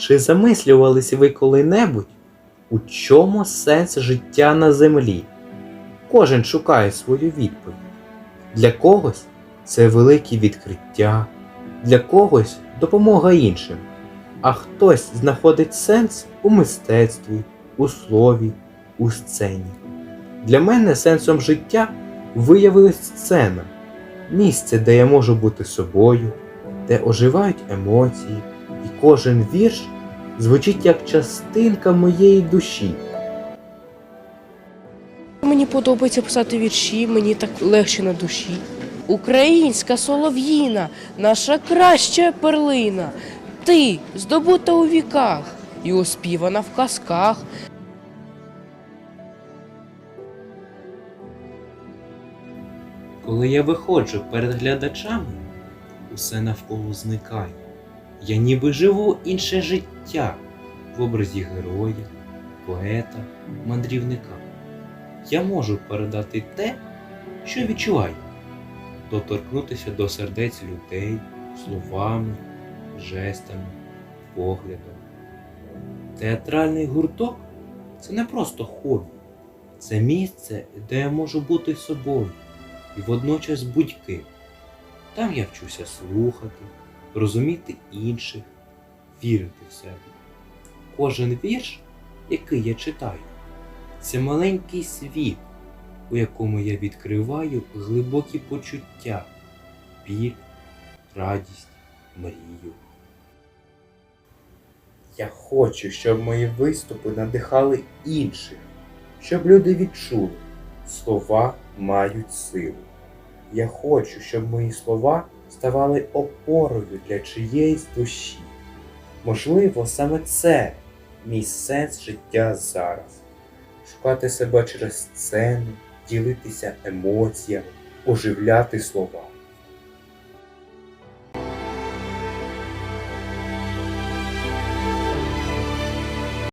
Чи замислювались ви коли-небудь, у чому сенс життя на землі? Кожен шукає свою відповідь. Для когось це великі відкриття, для когось допомога іншим, а хтось знаходить сенс у мистецтві, у слові, у сцені. Для мене сенсом життя виявилась сцена, місце, де я можу бути собою, де оживають емоції, і кожен вірш звучить як частинка моєї душі. Мені подобається писати вірші, мені так легше на душі. Українська солов'їна, наша краща перлина. Ти здобута у віках і оспівана в казках. Коли я виходжу перед глядачами, усе навколо зникає. Я ніби живу інше життя в образі героя, поета, мандрівника. Я можу передати те, що відчуваю, доторкнутися до сердець людей словами, жестами, поглядом. Театральний гурток це не просто хобі, це місце, де я можу бути собою і водночас будь-ким. Там я вчуся слухати, розуміти інших, вірити в себе. Кожен вірш, який я читаю, це маленький світ, у якому я відкриваю глибокі почуття, біль, радість, мрію. Я хочу, щоб мої виступи надихали інших, щоб люди відчули, слова мають силу. Я хочу, щоб мої слова ставали опорою для чиєїсь душі. Можливо, саме це мій сенс життя зараз. Шукати себе через сцену, ділитися емоціями, оживляти слова.